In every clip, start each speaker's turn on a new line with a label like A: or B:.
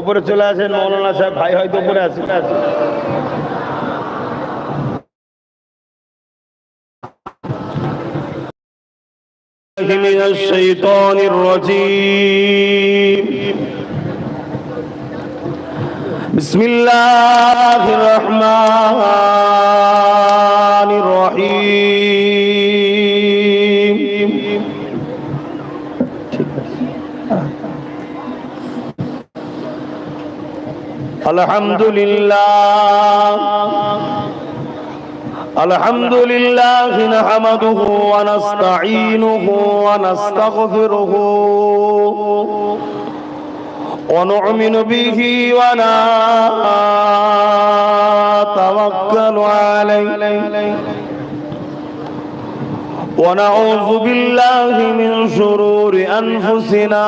A: ওপরে চলে আসেন মৌলানা সাহেব ভাই হয়তো উপরে আছে من الشيطان الرجيم بسم الله الرحمن الحمد لله. الحمد لله نحمده ونستعينه ونستغفره ونؤمن به ونتوكل عليه. ونعوذ بالله من شرور أنفسنا.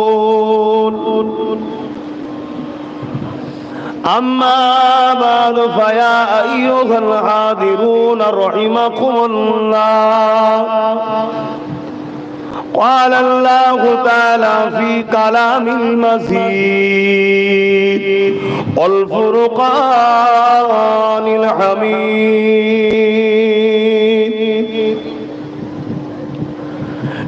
A: أما بعد فيا أيها الحاضرون رحمكم الله. قال الله تعالى في كلام المزيد والفرقان الحميد.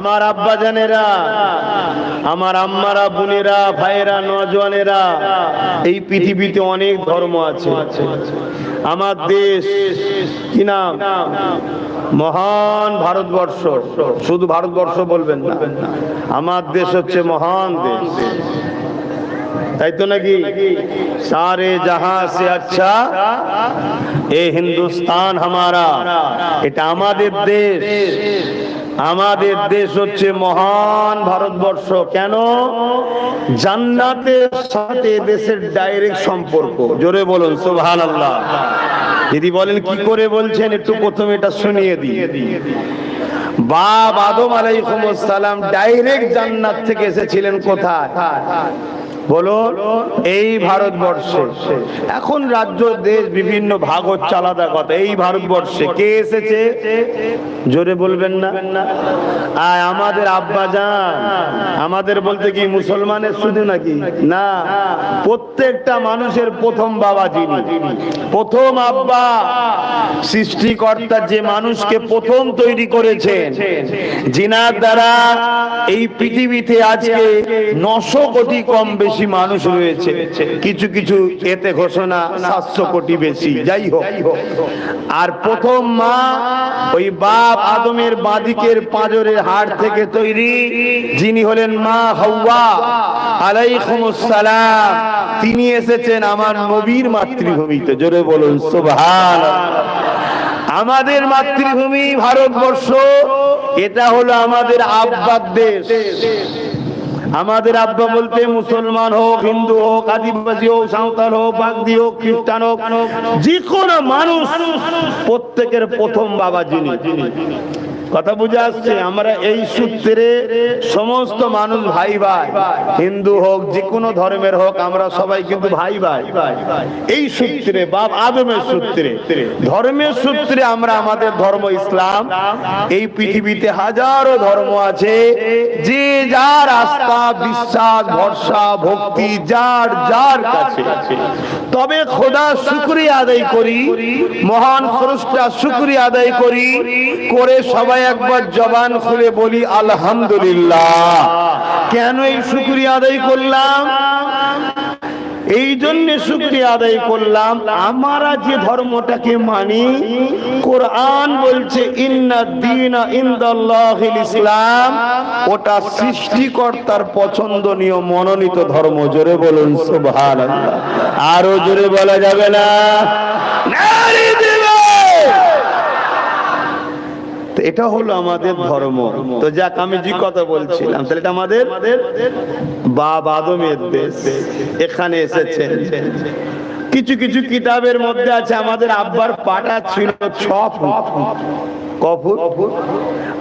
A: আমার আব্বা জানেরা, আমার আম্মারা, বোনেরা, ভাইয়েরা, নজওয়ানেরা, এই পৃথিবীতে অনেক ধর্ম আছে। আমার দেশ, কি নাম? মহান ভারতবর্ষ, শুধু ভারতবর্ষ বলবেন না, আমার দেশ হচ্ছে মহান দেশ। তাই তো নাকি? সারে জাহা সে আচ্ছা এ হিন্দুস্তান হামারা, এটা আমাদের দেশ। আমাদের দেশ হচ্ছে মহান ভারতবর্ষ। কেন? জান্নাতের সাথে দেশের ডাইরেক্ট সম্পর্ক। জোরে বলুন সুবহান আল্লাহ যদি বলেন কি করে বলছেন? একটু প্রথমে এটা শুনিয়ে দিই। বাপ আদম আলাইহিস সালাম ডাইরেক্ট জান্নাত থেকে এসেছিলেন কোথায়? বলুন, এই ভারতবর্ষে, এখন রাজ্য, দেশ বিভিন্ন ভাগ হচ্ছে আলাদা কথা, এই ভারতবর্ষে কে এসেছে? জোরে বলবেন না। আর আমাদের আব্বা যান আমাদের বলতে কি মুসলমানের শুধু নাকি? না, প্রত্যেকটা মানুষের প্রথম বাবা যিনি, প্রথম আব্বা, সৃষ্টিকর্তা যে মানুষকে প্রথম তৈরি করেছেন জিনার দ্বারা এই পৃথিবীতে আজকে নশো কোটি কম বেশি মানুষ রয়েছে। কিছু কিছু এতে ঘোষণা সাতশো কোটি বেশি। যাই হোক। আর প্রথম মা ওই বাপ আদমের বাদিকের পাঁজরের হাড় থেকে তৈরি, যিনি হলেন মা হাওয়া আলাইকুমুস সালাম তিনি এসেছেন আমার নবীর মাতৃভূমিতে। জোরে বলুন সুবহান আমাদের মাতৃভূমি ভারতবর্ষ, এটা হলো আমাদের আব্বার দেশ। আমাদের আব্বা বলতে মুসলমান হোক, হিন্দু হোক, আদিবাসী হোক, সাঁওতাল হোক, বাগদি হোক, খ্রিস্টান হোক, যে কোনো মানুষ প্রত্যেকের প্রথম বাবা যিনি। কথা বুঝে আসছে, আমরা এই সূত্রে সমস্ত মানুষ ভাই ভাই। হিন্দু হোক, যে কোনো ধর্মের হোক, আমরা সবাই কিন্তু ভাই ভাই। এই সূত্রে, বাপ আদমের সূত্রে, ধর্মের সূত্রে আমরা আমাদের ধর্ম ইসলাম। এই পৃথিবীতে হাজারো ধর্ম আছে, যে যার আস্থা, বিশ্বাস, ভরসা, ভক্তি, যার যার কাছে। তবে খোদা শুক্রিয়া আদায় করি, মহান স্রষ্টা শুক্রিয়া আদায় করি, করে সবাই একবার জবান খুলে বলি, আলহামদুলিল্লাহ। কেন এই শুক্রিয়া আদায় করলাম? এই জন্য শুক্রিয়া আদায় করলাম। আমরা যে ধর্মটাকে মানি, কোরআন বলছে ইসলাম। ওটা সৃষ্টিকর্তার পছন্দনীয় মনোনীত ধর্ম। জোরে বলুন, সুবহানাল্লাহ। আরও জোরে বলা যাবে না? নারী দিবে এটা হলো আমাদের ধর্ম। তো যাক, আমি যে কথা বলছিলাম, তাহলে এটা আমাদের বাপ আদমের দেশ। এখানে এসেছেন কিছু কিছু কিতাবের মধ্যে আছে, আমাদের আব্বার পাটা ছিল ছ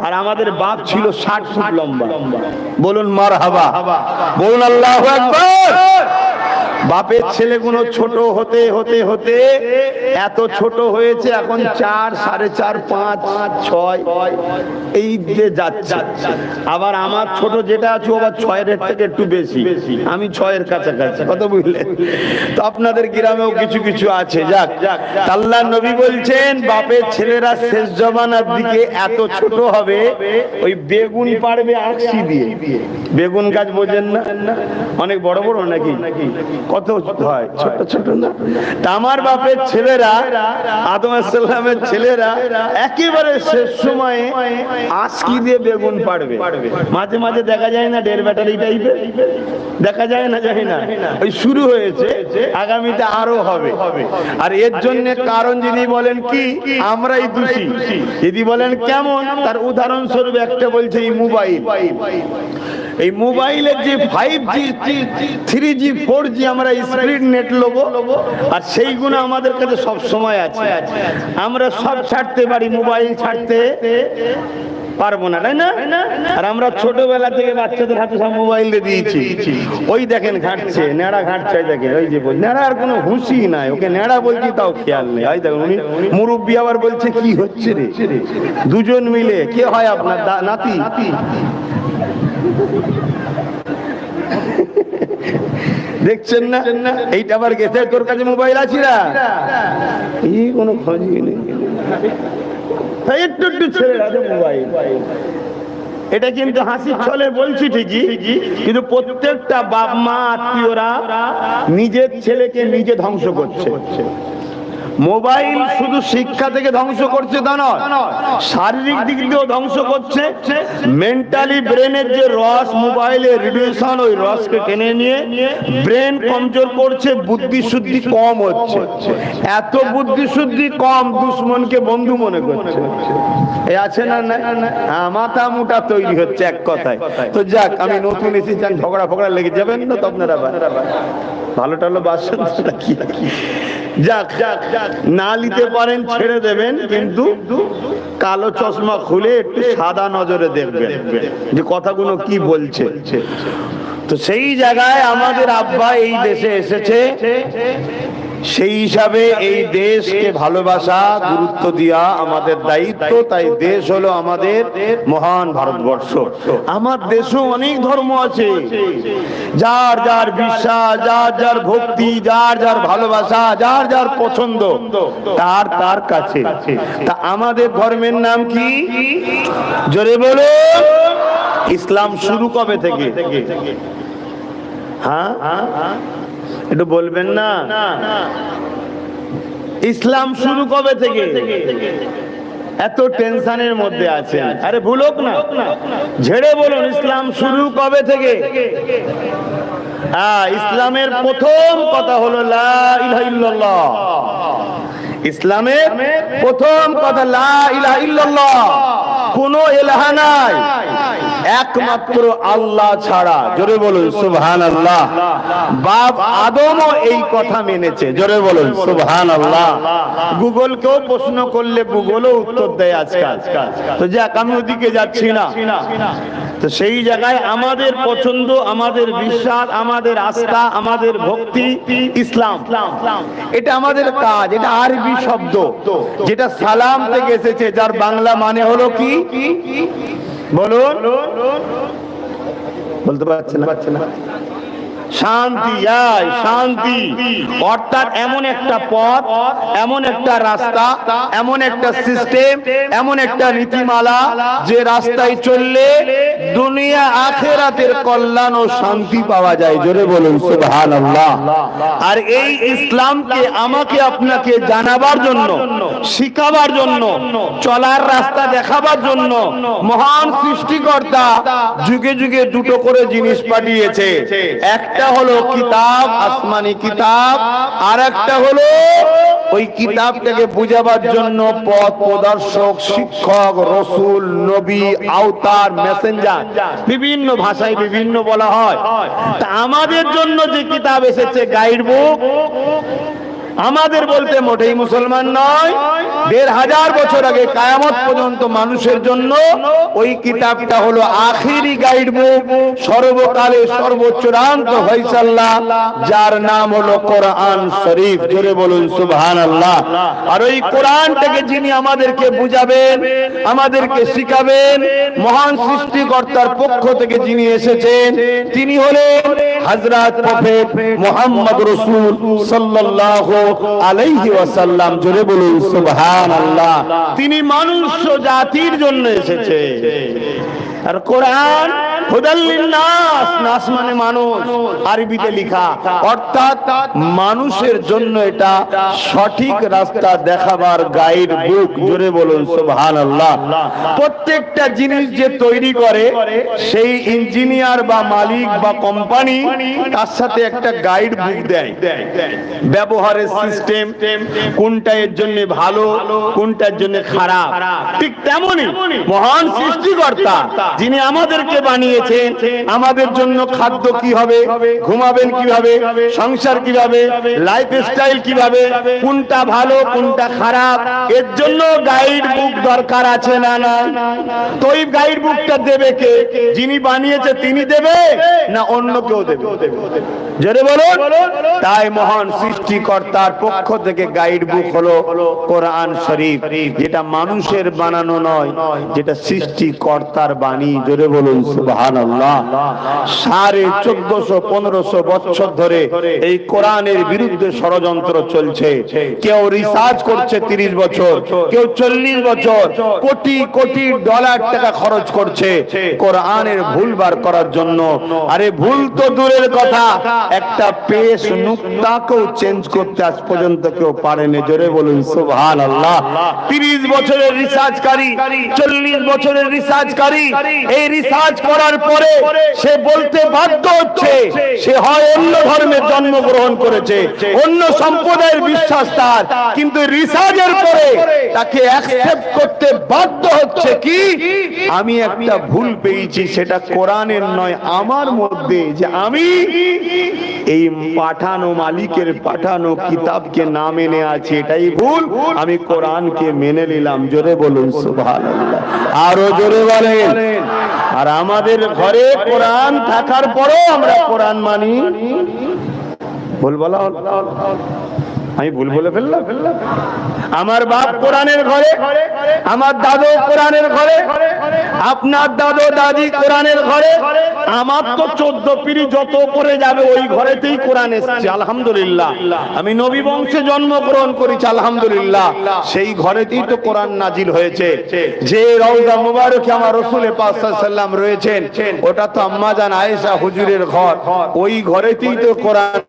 A: আর আমাদের বাপ ছিল ষাট ফুট লম্বা। বলুন মার হাবা বলুন, আল্লাহ বাপের ছেলে ছেলেগুলো ছোট হতে হতে হতে এত ছোট হয়েছে, এখন চার, সাড়ে চার, পাঁচ, ছয়, এই যে যাচ্ছে। আবার আমার ছোট যেটা আছে আবার ছয়ের থেকে একটু বেশি। আমি ছয়ের কাছাকাছি কত বুঝলেন? তো আপনাদের গ্রামেও কিছু কিছু আছে, যাক। আল্লাহ নবী বলছেন, বাপের ছেলেরা শেষ জমানার দিকে এত ছোট হবে, ওই বেগুন পারবে আঁকশি দিয়ে। বেগুন গাছ বোঝেন না? অনেক বড় বড় নাকি? কত হয়? ছোট ছোট না? তা আমার বাপের ছেলেরা আদম সাল্লামের ছেলেরা একেবারে শেষ সময়ে আজকি দিয়ে বেগুন পাড়বে। মাঝে মাঝে দেখা যায় না ডের ব্যাটারি টাইপের? দেখা যায় না যায় না? ওই শুরু হয়েছে আগামীতে আরও হবে। আর এর জন্য কারণ যদি বলেন কি আমরাই দোষী। যদি বলেন কেমন তার উদাহরণস্বরূপ একটা বলছে এই মোবাইল। এই মোবাইলের যে five G three G four G আমরা স্পিড নেট লোবো, আর সেইগুলো আমাদের কাছে সব সময় আছে। আমরা সব ছাড়তে পারি, মোবাইল ছাড়তে পারব না, তাই না? আর আমরা ছোটবেলা থেকে বাচ্চাদের হাতে সব মোবাইল দিয়ে দিয়েছি। ওই দেখেন ঘাটছে নেড়া ঘাটছে দেখেন, ওই যে বল আর কোনো হুঁশি নাই, ওকে নেড়া বলছি তাও খেয়াল নেই। ওই দেখেন, উনি মুরব্বী আবার বলছে, কি হচ্ছে রে? দুজন মিলে, কে হয় আপনার নাতি? দেখছেন না? এইটা আবার গেছে? তোর কাছে মোবাইল আছি না? এই কোনো খোঁজ নেই। একটু একটু ছেড়ে রাখে মোবাইল। এটা কিন্তু হাসির ছলে বলছি ঠিকই, কিন্তু প্রত্যেকটা বাপ মা আত্মীয়রা নিজের ছেলেকে নিজে ধ্বংস করছে। মোবাইল শুধু শিক্ষা থেকে ধ্বংস করছে তা নয় শারীরিক দিক দিয়েও ধ্বংস করছে। মেন্টালি ব্রেনের যে রস মোবাইলের রেডিয়েশন ওই রসকে টেনে নিয়ে ব্রেন কমজোর করছে বুদ্ধি শুদ্ধি কম হচ্ছে। এত বুদ্ধি শুদ্ধি কম দুশ্মনকে বন্ধু মনে করছে। এ আছে না না হ্যাঁ, মাথা মুটা তৈরি হচ্ছে এক কথায়। তো যাক আমি নতুন এসেছি আমি ঝগড়া ফগড়া লেগে যাবেন না তো আপনারা ভালো টালো বাসন কি যাক যাক না নিতে পারেন, ছেড়ে দেবেন, কিন্তু কালো চশমা খুলে একটু সাদা নজরে দেখবেন। যে কথাগুলো কি বলছে? তো সেই জায়গায় আমাদের আব্বা এই দেশে এসেছে। সেই হিসাবে এই দেশকে ভালোবাসা, গুরুত্ব দিয়া আমাদের দায়িত্ব। তাই দেশ হলো আমাদের মহান ভারতবর্ষ। আমার দেশেও অনেক ধর্ম আছে। যার যার বিশ্বাস, যার যার ভক্তি, যার যার ভালোবাসা, যার যার পছন্দ, তার তার কাছে। তা আমাদের ধর্মের নাম কি? জোরে বলো ইসলাম শুরু কবে থেকে? হ্যাঁ? একটু বলবেন না? ইসলাম শুরু কবে থেকে? এত টেনশনের মধ্যে আছেন। আরে ভুলোক না। ঝেড়ে বলুন, ইসলাম শুরু কবে থেকে? ইসলামের প্রথম কথা হলো লা ইসলামের প্রথম কথা কোনো এলাহা নাই। একমাত্র আল্লাহ ছাড়া। জোরে বলুন সুবহান আল্লাহ বাপ আদমও এই কথা মেনেছে। জোরে বলুন সুবহান আল্লাহ গুগলকেও প্রশ্ন করলে গুগলও উত্তর দেয় আজকাল। তো যাক, আমি ওদিকে যাচ্ছি না। তো সেই জায়গায় আমাদের পছন্দ, আমাদের বিশ্বাস, আমাদের আস্থা, আমাদের ভক্তি, ইসলাম। এটা আমাদের কাজ, এটা আরবি শব্দ, যেটা সালাম থেকে এসেছে, যার বাংলা মানে হলো কি? বলুন। বলতে পারছেন না। শান্তি শান্তি। অর্থাৎ এমন একটা পথ, এমন একটা রাস্তা, এমন একটা সিস্টেম এমন একটা নীতিমালা, যে রাস্তায় চললে দুনিয়া, আখেরাতের কল্যাণ ও শান্তি পাওয়া যায়। জোরে বলুন, সুবহানাল্লাহ। আর এই ইসলামকে আমাকে আপনাকে জানাবার জন্য, শিখাবার জন্য, চলার রাস্তা দেখাবার জন্য মহান সৃষ্টিকর্তা যুগে যুগে দুটো করে জিনিস পাঠিয়েছে। একটা হলো কিতাব, আসমানি কিতাব, আর একটা হলো ওই কিতাবটাকে বুঝাবার জন্য পথ প্রদর্শক, শিক্ষক, রসুল, নবী, আওতার, মেসেঞ্জার বিভিন্ন ভাষায় বিভিন্ন বলা হয়। তা আমাদের জন্য যে কিতাব এসেছে গাইড বুক আমাদের বলতে মোটেই মুসলমান নয়। দেড় হাজার বছর আগে কায়ামত পর্যন্ত মানুষের জন্য ওই কিতাবটা হলো আখিরি গাইড বুক সর্বকালে সর্বোচ্চরান্ত ফয়সাল্লাহ যার নাম হলো কোরআন শরীফ। জোরে বলুন সুবহান আল্লাহ আর ওই কোরআনটাকে যিনি আমাদেরকে বুঝাবেন, আমাদেরকে শিখাবেন, মহান সৃষ্টিকর্তার পক্ষ থেকে যিনি এসেছেন, তিনি হলেন হযরত প্রফেট মুহাম্মদ রাসূল সাল্লাল্লাহু আলাইহি ওয়াসাল্লাম জোরে বলুন, সুবহানাল্লাহ। তিনি মানুষ জাতির জন্য এসেছে। আর কোরআন মানে প্রত্যেকটা জিনিস যে তৈরি করে, সেই ইঞ্জিনিয়ার বা মালিক বা কোম্পানি তার সাথে একটা গাইড বুক দেয়। ব্যবহারের সিস্টেম কোনটা এর জন্য ভালো, কোনটার জন্য খারাপ। ঠিক তেমনই মহান সৃষ্টিকর্তা যিনি আমাদেরকে বানিয়েছেন, আমাদের জন্য খাদ্য কি হবে ঘুমাবেন কীভাবে, সংসার কীভাবে লাইফ স্টাইল কীভাবে, কোনটা ভালো, কোনটা খারাপ, এর জন্য গাইড বুক দরকার আছে না না? তো ওই গাইড বুকটা দেবে কে? যিনি বানিয়েছে তিনি দেবে না অন্য কেউ দেবে? জোরে বলুন। তাই মহান সৃষ্টিকর্তার পক্ষ থেকে গাইড বুক হলো কোরআন শরীফ, যেটা মানুষের বানানো নয়, যেটা সৃষ্টিকর্তার বাণী। জোরে বলুন, সুবহানাল্লাহ। সাড়ে চোদ্দশো, পনেরোশো বছর ধরে এই কোরআনের বিরুদ্ধে ষড়যন্ত্র চলছে। কেউ রিসার্চ করছে তিরিশ বছর, কেউ চল্লিশ বছর, কোটি কোটি ডলার টাকা খরচ করছে কোরআনের ভুল বার করার জন্য। আরে ভুল তো দূরের কথা, একটা পেশ নুক্তাকেও চেঞ্জ করতে আজ পর্যন্ত কেউ পারেনি। জোরে বলুন সুবহান আল্লাহ তিরিশ বছরের রিসার্চকারী, চল্লিশ বছরের রিসার্চকারী, এই রিসার্চ করার পরে সে বলতে বাধ্য হচ্ছে, সে হয় অন্য ধর্মের জন্মগ্রহণ করেছে, অন্য সম্প্রদায়ের বিশ্বাস তার, কিন্তু রিসার্চের পরে তাকে অ্যাকসেপ্ট করতে বাধ্য হচ্ছে কি? আমি একটা ভুল পেয়েছি, সেটা কোরআনের নয়, আমার মধ্যে যে আমি এই পাঠানো মালিকের পাঠানো কিতাবকে না মেনে আছি, এটাই ভুল। আমি কোরআনকে মেনে নিলাম। জোরে বলুন, সুবহানাল্লাহ। আরও জোরে বলেন। আর আমাদের ঘরে কোরআন থাকার পরেও আমরা কোরআন মানি। ভুল বলা? আমি ভুল বলে ফেললাম? আমার বাপ কোরআনের ঘরে, আমার দাদু কোরআনের ঘরে, আপনার দাদু দাদি কোরআনের ঘরে, আমার তো চোদ্দ পিড়ি যত পরে যাবে ওই ঘরেতেই কোরআন এসছে, আলহামদুলিল্লাহ। আমি নবী বংশে জন্মগ্রহণ করেছি, আলহামদুলিল্লাহ। সেই ঘরেতেই তো কোরআন নাজিল হয়েছে। যে রওজা মুবারকে আমার রসুলের পাক সাল্লাম রয়েছেন, ওটা তো আম্মাজান আয়েশা হুজুরের ঘর। ওই ঘরেতেই তো কোরআন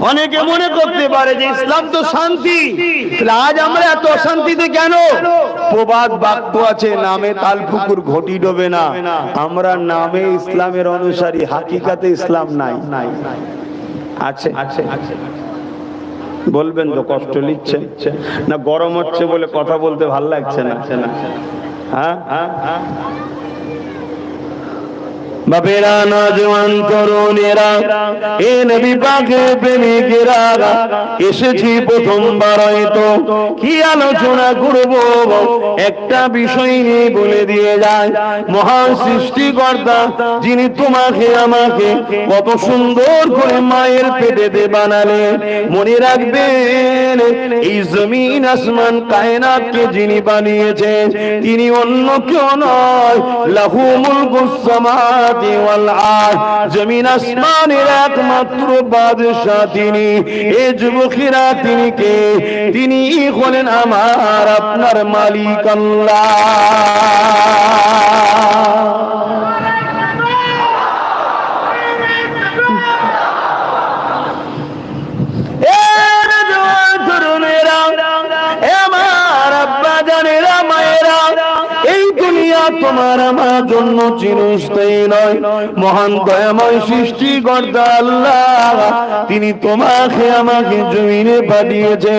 A: অনেকে মনে করতে পারে যে ইসলাম তো শান্তি। আজ আমরা এত অশান্তিতে কেন? প্রবাদ বাক্য আছে, নামে তালপুকুর ঘটি ডোবে না। আমরা নামে ইসলামের অনুসারী, হাকিকাতে ইসলাম নাই। আছে আছে আছে। বলবেন তো, কষ্ট নিচ্ছে। না, গরম হচ্ছে বলে কথা বলতে ভালো লাগছে না। হ্যাঁ? হ্যাঁ বাপেরা নজওয়ান তরুণেরা, এ নবী পাকে প্রেমিকেরা, এসেছি প্রথমবার হয়তো। কি আলোচনা করব? একটা বিষয় নিয়ে বলে দিয়ে যায়। মহান সৃষ্টিকর্তা, যিনি তোমাকে, আমাকে কত সুন্দর করে মায়ের পেটেতে বানালে মনে রাখবেন, এই জমিন আসমান কায়নাতকে যিনি বানিয়েছেন, তিনি অন্য কেউ নয়, লাহু মুলকুস সামাতি। ওয়াল আর জমিন আসমানের একমাত্র বাদশা তিনি। এ যুবকেরা তিনি কে? তিনি হলেন আমার আপনার মালিক আল্লাহ। তোমার আমার জন্য চিরস্থায়ী নয়। মহান দয়াময় সৃষ্টিকর্তা আল্লাহ, তিনি তোমাকে আমাকে জমিনে পাঠিয়েছে।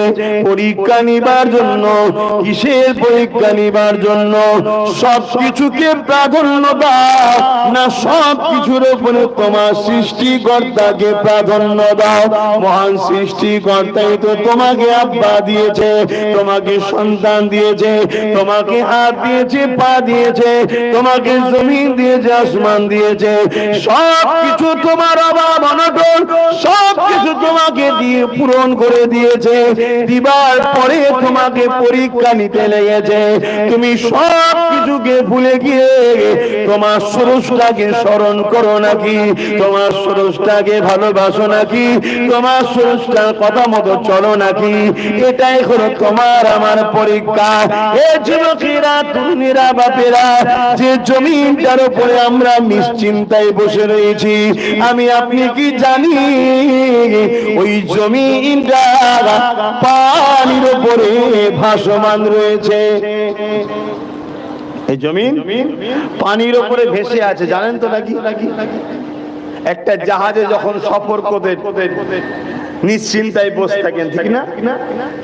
A: পরীক্ষা নিবার জন্য, কিসের পরীক্ষা নিবার জন্য? সব কিছুকে প্রাধান্য দাও, না সব কিছুর উপরে তোমার সৃষ্টিকর্তাকে প্রাধান্য দাও। মহান সৃষ্টিকর্তাই তো তোমাকে আব্বা দিয়েছে, তোমাকে সন্তান দিয়েছে, তোমাকে হাত দিয়েছে, পা দিয়েছে। তোমাকে জমিন দিয়েছে, আসমান দিয়েছে সব কিছু তোমার অভাব, অনটন সব কিছু তোমাকে দিয়ে পূরণ করে দিয়েছে। দিবার পরে তোমাকে পরীক্ষা নিতে লেগেছে। তুমি সব কিছুকে ভুলে গিয়ে তোমার সুরসটাকে স্মরণ করো নাকি? তোমার সুরসটাকে ভালোবাসো নাকি? তোমার সুরসটার কথা মতো চলো নাকি? এটাই হলো তোমার আমার পরীক্ষা। এ যুবকেরা, তরুণীরা, বাপেরা যে জমিনটার উপরে আমরা নিশ্চিন্তায় বসে রয়েছি, আমি আপনি কি জানি? ওই জমিনটা পানির উপরে ভাসমান রয়েছে। এই জমিন পানির উপরে ভেসে আছে, জানেন তো নাকি? একটা জাহাজে যখন সফর করতে নিশ্চিন্তায় বসে থাকেন ঠিক না?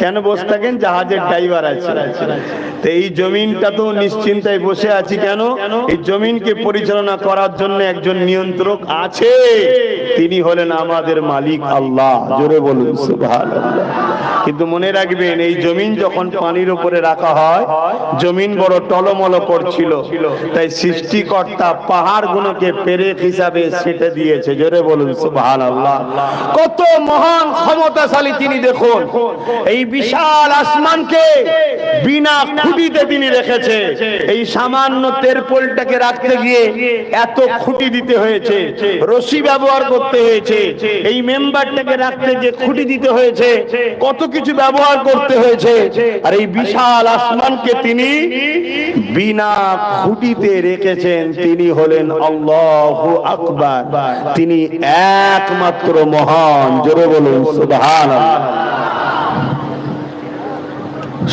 A: কেন বসে থাকেন? জাহাজের ড্রাইভার আছে তো এই জমিনটা তো নিশ্চিন্তায় বসে আছি কেন? এই জমিনকে পরিচালনা করার জন্য একজন নিয়ন্ত্রক আছে। তিনি হলেন আমাদের মালিক আল্লাহ। জোরে বলুন সুবহানাল্লাহ। কিন্তু মনে রাখবেন এই জমিন যখন পানির উপরে রাখা হয় জমিন বড় টলমল করছিল। তাই সৃষ্টিকর্তা পাহাড় গুলোকে পেরেক হিসাবে সেটে দিয়েছে। জোরে বলুন সুবহান আল্লাহ কত মহান ক্ষমতাশালী তিনি দেখুন। এই বিশাল আসমানকে বিনা খুঁটিতে তিনি রেখেছে। এই সামান্য তেরপোলটাকে রাখতে গিয়ে এত খুঁটি দিতে হয়েছে, রশি ব্যবহার করতে হয়েছে, এই মেম্বারটাকে রাখতে যে খুঁটি দিতে হয়েছে, কত কিছু ব্যবহার করতে হয়েছে। আর এই বিশাল আসমানকে তিনি বিনা খুঁটিতে রেখেছেন। তিনি হলেন আল্লাহ আকবার। তিনি একমাত্র মহান, জোরে বলুন। সুবহান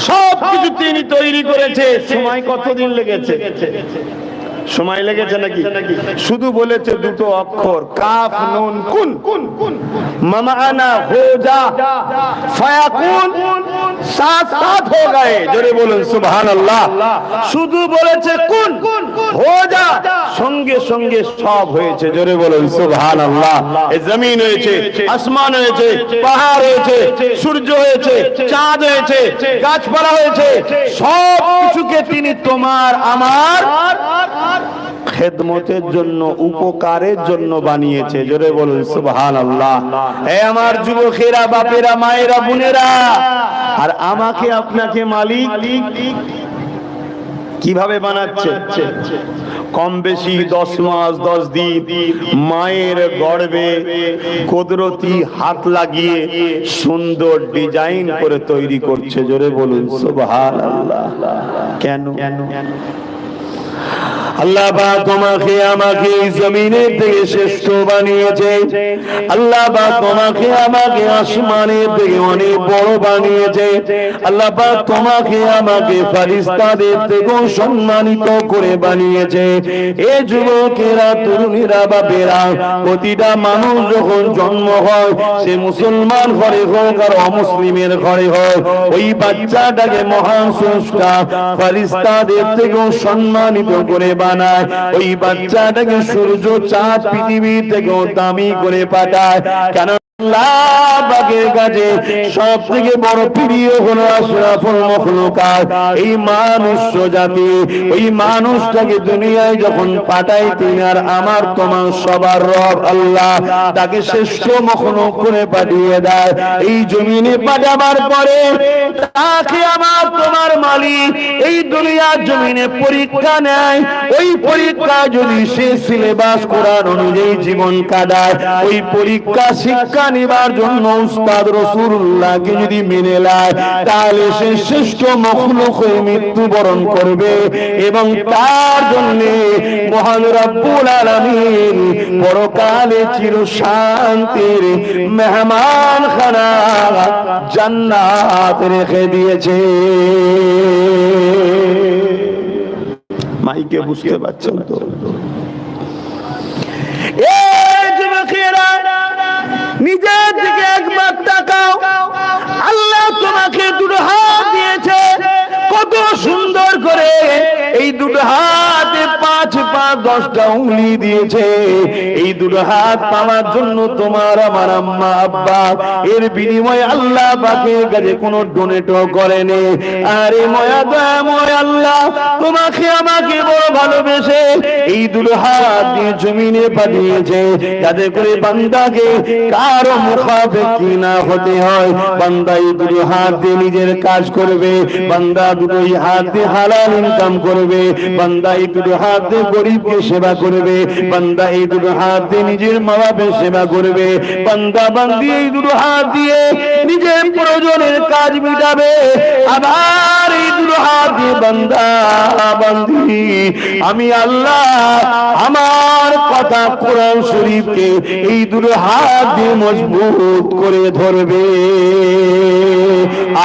A: সব কিছু তিনি তৈরি করেছে। সময় কতদিন লেগেছে? সময় লেগেছে নাকি? শুধু বলেছে দুটো অক্ষর কাফ নুন কুন। কুন কুন মামানা হো যা ফায়াকুন সাত সাত হো গয়ে জোরে বলুন সুবহানাল্লাহ। শুধু বলেছে কুন হো যা সঙ্গে সঙ্গে সব হয়েছে। জোরে বলুন সুবহানাল্লাহ। এই জমিন হয়েছে আসমান হয়েছে পাহাড় হয়েছে সূর্য হয়েছে চাঁদ হয়েছে গাছপালা হয়েছে। সব কিছুকে তিনি তোমার আমার খেদমতের জন্য, উপকারের জন্য বানিয়েছে। জোরে বলুন সুবহান আল্লাহ এ আমার যুবকেরা, বাপেরা, মায়েরা, বোনেরা, আর আমাকে আপনাকে মালিক কীভাবে বানাচ্ছে? কম বেশি দশ মাস, দশ দিন মায়ের গর্বে কুদরতি হাত লাগিয়ে সুন্দর ডিজাইন করে তৈরি করছে। জোরে বলুন সুবহান আল্লাহ কেন?
B: আল্লাহ বা তোমাকে আমাকে জমিনের থেকে শ্রেষ্ঠ বানিয়েছে। আল্লাহ বা তোমাকে আমাকে আসমানের থেকে অনেক বড় বানিয়েছে। আল্লাহ বা তোমাকে আমাকে ফারিস্তাদের থেকেও সম্মানিত করে বানিয়েছে। এ যুবকেরা, তরুণীরা বা বেরা প্রতিটা মানুষ যখন জন্ম হয়, সে মুসলমান ঘরে হোক আর অমুসলিমের ঘরে হোক, ওই বাচ্চাটাকে মহান স্রষ্টা ফারিস্তাদের থেকেও সম্মানিত করে বানায় ওই বাচ্চাটাকে সূর্য চাঁদ পৃথিবী থেকেও দামি করে পাঠায়। কেন সব থেকে বড় প্রিয় হলো আশরাফুল এই মানুষ জাতি, ওই মানুষটাকে দুনিয়ায় যখন পাঠাই আমার তোমার সবার রব আল্লাহ, তাকে শ্রেষ্ঠ করে পাঠিয়ে দেয়। এই জমিনে পাঠাবার পরে তাকে আমার তোমার মালিক এই দুনিয়ার জমিনে পরীক্ষা নেয়। ওই পরীক্ষা যদি সে সিলেবাস কোরআন অনুযায়ী জীবন কাটায়, ওই পরীক্ষা শিক্ষা নিবার জন্য উস্তাদ রসুল্লাহকে যদি মেনে নেয়, তাহলে সে শ্রেষ্ঠ মখলুক হয়ে মৃত্যুবরণ করবে এবং তার জন্য মহান রব্বুল আলামিন পরকালে চির শান্তির মেহমান খানা জান্নাত রেখে দিয়েছে।
A: মাইকে বুঝতে পারছেন তো?
B: নিজের দিকে একবার তাকাও। আল্লাহ তোমাকে দুটো হাত দিয়েছে। কত সুন্দর করে এই দুটো হাতে পাঁচ দশটা উংলি দিয়েছে। এই দুটো হাত পাওয়ার জন্য তোমার আমার আম্মা আব্বা। এর বিনিময়ে আল্লাহ বাকের কাছে কোনো ডোনেটও করেনি। আরে ময়া দয়াময় আল্লাহ, তোমাকে আমাকে বড় ভালোবেসে এই দুটো হাত দিয়ে জমিনে পাঠিয়েছে। যাতে করে বান্দাকে কারও মুখাপেক্ষি না হতে হয়। বান্দা এই দুটো হাত দিয়ে নিজের কাজ করবে। বান্দা দুটো এই হাত দিয়ে হালাল ইনকাম করবে। বান্দা এই দুটো হাত দিয়ে গরিবকে সেবা করবে। বান্দা এই দুটো হাত দিয়ে নিজের মা বাপের সেবা করবে। বান্দা বান্দি এই দুটো হাত দিয়ে নিজের প্রয়োজনের কাজ মিটাবে। আবার এই দুটো হাত দিয়ে বান্দা বান্দি, আমি আল্লাহ আমার কথা কোরআন শরীফকে এই দুটো হাত দিয়ে মজবুত করে ধরবে।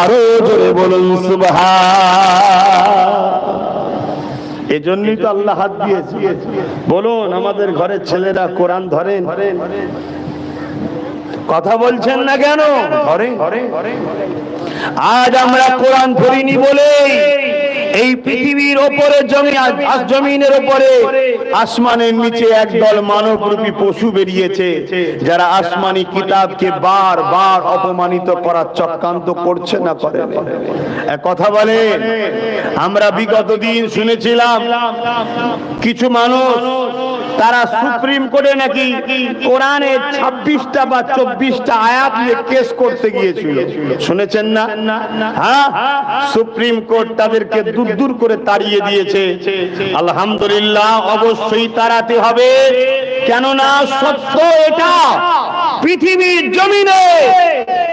B: আরও জোরে বলুন, সুবহান।
A: এজন্যই তো আল্লাহ হাত দিয়েছে। বলুন আমাদের ঘরের ছেলেরা কোরআন ধরেন।
B: কথা বলছেন না কেন? আজ আমরা কোরআন ধরিনি বলে এই পৃথিবীর ওপরে জমি জমিনের ওপরে
A: আসমানের নিচে একদল মানবরূপী পশু বেরিয়েছে, যারা আসমানি কিতাবকে বার বার অপমানিত করার চক্রান্ত করছে না করে কথা বলে, আমরা বিগত দিন শুনেছিলাম, কিছু মানুষ তারা সুপ্রিম কোর্টে নাকি কোরআনের ছাব্বিশটা বা চব্বিশটা আয়াত নিয়ে কেস করতে গিয়েছিল। শুনেছেন না? হ্যাঁ? সুপ্রিম কোর্ট তাদেরকে দূর দূর করে তাড়িয়ে দিয়েছে। আলহামদুলিল্লাহ, অবশ্যই তাড়াতে হবে। কেননা সত্য এটা, পৃথিবীর জমিনে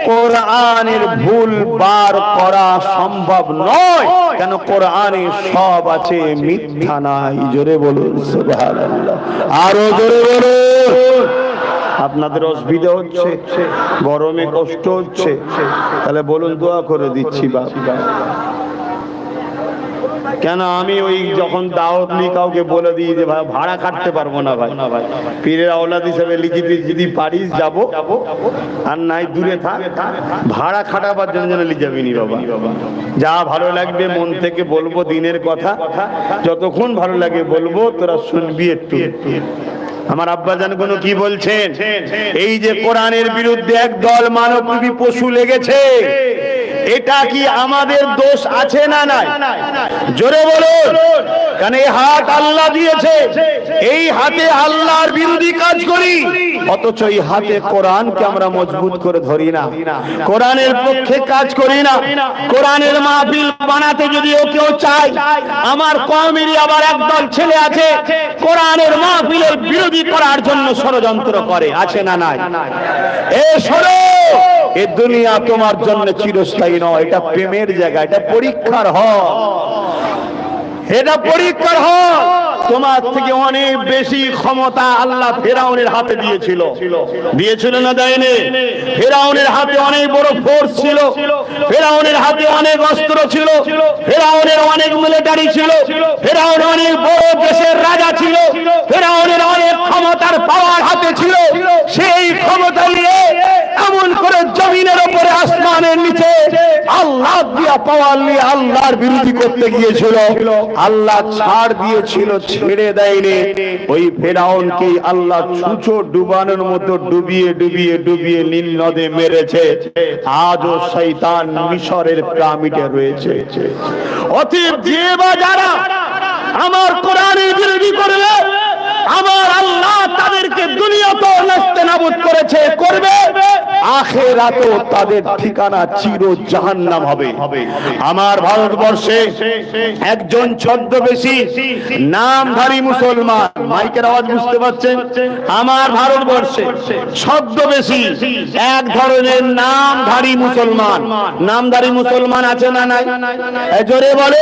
A: কোরআনের ভুল বার করা সম্ভব নয়। কেন কোরআনে সব আছে, মিথ্যা নাই? জোরে বলুন, সুবহানাল্লাহ। আরও জোরে বলুন। আপনাদের অসুবিধা হচ্ছে গরমে কষ্ট হচ্ছে। তাহলে বলুন দোয়া করে দিচ্ছি বাবা কেন আমি ওই যখন দাওয়াত নিই কাউকে বলে দিই যে ভাই, ভাড়া কাটতে পারব না ভাই। পীরের আওলাদ হিসেবে লিখি যদি পারিস যাব। আর নাই, দূরে থাক। ভাড়া খাটাবার জন্য যেন লি যাবিনি বাবা। যা ভালো লাগবে মন থেকে বলব দিনের কথা। যতক্ষণ ভালো লাগে বলব, তোরা শুনবি একটু। আমার আব্বাজান কোনো কি বলছেন? এই যে কোরআনের বিরুদ্ধে এক দল মানবরূপী পশু লেগেছে। এটা কি আমাদের দোষ আছে না নাই? জোরে বলুন। কারণ এই হাত আল্লাহ দিয়েছে। এই হাতে আল্লাহর বিরোধী কাজ করি অথচ এই হাতে কোরআনকে আমরা মজবুত করে ধরি না। কোরআনের পক্ষে কাজ করি না। কোরআনের মাহফিল বানাতে যদিও কেউ চায়, আমার কমেরই আবার একদল ছেলে আছে, কোরআনের মাহফিলের বিরোধী করার জন্য ষড়যন্ত্র করে। আছে না নাই? এ শোনো এ দুনিয়া তোমার জন্য চিরস্থায়ী নয়। এটা প্রেমের জায়গা, এটা পরীক্ষার হ এটা পরীক্ষার হল। তোমার থেকে অনেক বেশি ক্ষমতা আল্লাহ ফেরাউনের হাতে দিয়েছিল। দিয়েছিল না দেয়নি? ফেরাউনের হাতে অনেক বড় ফোর্স ছিল। ফেরাউনের হাতে অনেক অস্ত্র ছিল। ফেরাউনের অনেক মিলিটারি ছিল। ফেরাউন অনেক বড় দেশের রাজা ছিল। ফেরাউনের অনেক ক্ষমতার পাওয়ার হাতে ছিল। সেই ক্ষমতা নিয়ে এমন করে জমিনের উপরে, আসমানের নিচে আল্লাহ দিয়া পাওয়ার নিয়ে আল্লাহর বিরোধী করতে গিয়েছিল। আল্লাহ ছাড় দিয়েছিল ছেড়ে দেয়নি। ওই ফেরাউনকে আল্লাহ ছুঁচো ডুবানোর মতো ডুবিয়ে ডুবিয়ে ডুবিয়ে নীল নদে মেরেছে? আজও শৈতান মিশরের প্রামিটে রয়েছে। অতএব যে বা যারা আমার কোরআনের বিরোধী করবে আমার আল্লাহ তাদেরকে দুনিয়াতে নষ্ট নাবুদ করেছে, করবে। আখেরাতেও তাদের ঠিকানা চির জাহান্নাম হবে। আমার ভারতবর্ষে একজন ছদ্মবেশী, নামধারী মুসলমান, মাইকের আওয়াজ বুঝতে পারছেন? আমার ভারতবর্ষে ছদ্মবেশী, এক ধরনের নামধারী মুসলমান। নামধারী মুসলমান আছে না নাই? বলে।